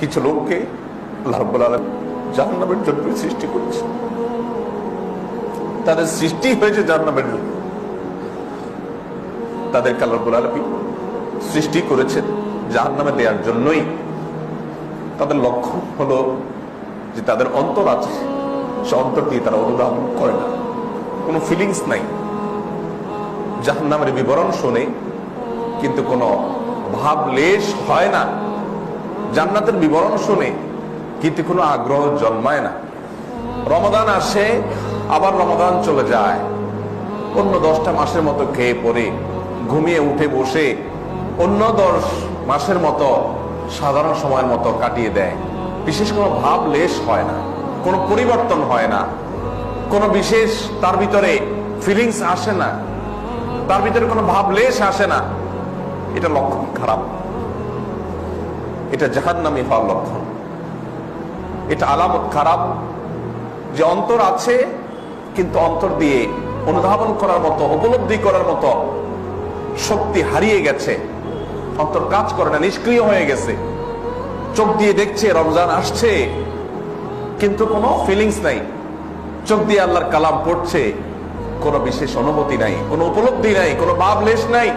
কিছু লোককে জাহান্নামের জন্য সৃষ্টি করেছে। তাদের সৃষ্টি হয়েছে জাহান্নামের জন্য। তাদেরকে আল্লাহ রাব্বুল আলামিন সৃষ্টি করেছেন জাহান্নামে দেওয়ার জন্যই। তাদের লক্ষ্য হলো যে তাদের অন্তর আছে, সে অন্তর দিয়ে তারা অনুধাবন করে না। কোনো ফিলিংস নাই। জাহান্নামের বিবরণ শোনে কিন্তু কোনো ভাবলেশ হয় না। জান্নাতের বিবরণ শুনে, কিন্তু কোনো আগ্রহ জন্মায় না। রমদান আসে, আবার রমদান চলে যায়। অন্য দশটা মাসের মতো খেয়ে পরে ঘুমিয়ে উঠে বসে, অন্য দশ মাসের মতো সাধারণ সময়ের মতো কাটিয়ে দেয়। বিশেষ কোনো ভাব লেশ হয় না, কোনো পরিবর্তন হয় না। কোনো বিশেষ তার ভিতরে ফিলিংস আসে না। তার ভিতরে কোনো ভাব লেশ আসে না। এটা লক্ষণ খারাপ। এটা জাহান্নামি হওয়ার লক্ষণ। এটা আলামত খারাপ যে অন্তর আছে, কিন্তু অন্তর দিয়ে অনুধাবন করার মতো, উপলব্ধি করার মতো শক্তি হারিয়ে গেছে। অন্তর কাজ করে না, নিষ্ক্রিয় হয়ে গেছে। চোখ দিয়ে দেখছে, রমজান আসছে, কিন্তু কোনো ফিলিংস নাই। চোখ দিয়ে আল্লাহর কালাম পড়ছে, কোনো বিশেষ অনুভূতি নাই, কোনো উপলব্ধি নাই, কোনো ভাবলেশ নাই।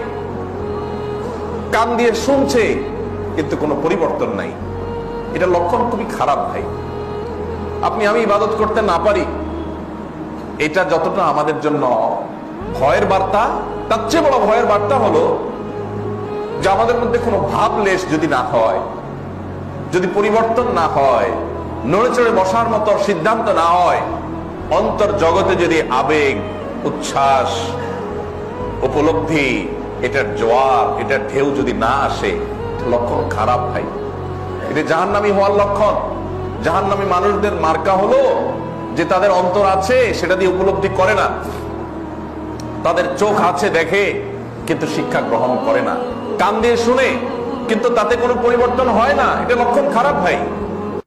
কান দিয়ে শুনছে কিন্তু কোনো পরিবর্তন নাই। এটা লক্ষণ খুবই খারাপ ভাই। আপনি আমি ইবাদত করতে না পারি, এটা যতটা আমাদের জন্য ভয়ের বার্তা, তার চেয়ে বড় ভয়ের বার্তা হলো যে আমাদের মধ্যে কোনো ভাবলেশ যদি না হয়, যদি পরিবর্তন না হয় নড়ে চড়ে বসার মতো সিদ্ধান্ত না হয়, অন্তর জগতে যদি আবেগ, উচ্ছ্বাস, উপলব্ধি, এটার জোয়ার, এটার ঢেউ যদি না আসে লক্ষণ খারাপ ভাই। এটা জাহান্নামি হওয়ার লক্ষণ। জাহান্নামি মানুষদের মার্কা হলো যে তাদের অন্তর আছে, সেটা দিয়ে উপলব্ধি করে না। তাদের চোখ আছে দেখে, কিন্তু শিক্ষা গ্রহণ করে না। কান দিয়ে শুনে, কিন্তু তাতে কোনো পরিবর্তন হয় না। এটা লক্ষণ খারাপ ভাই।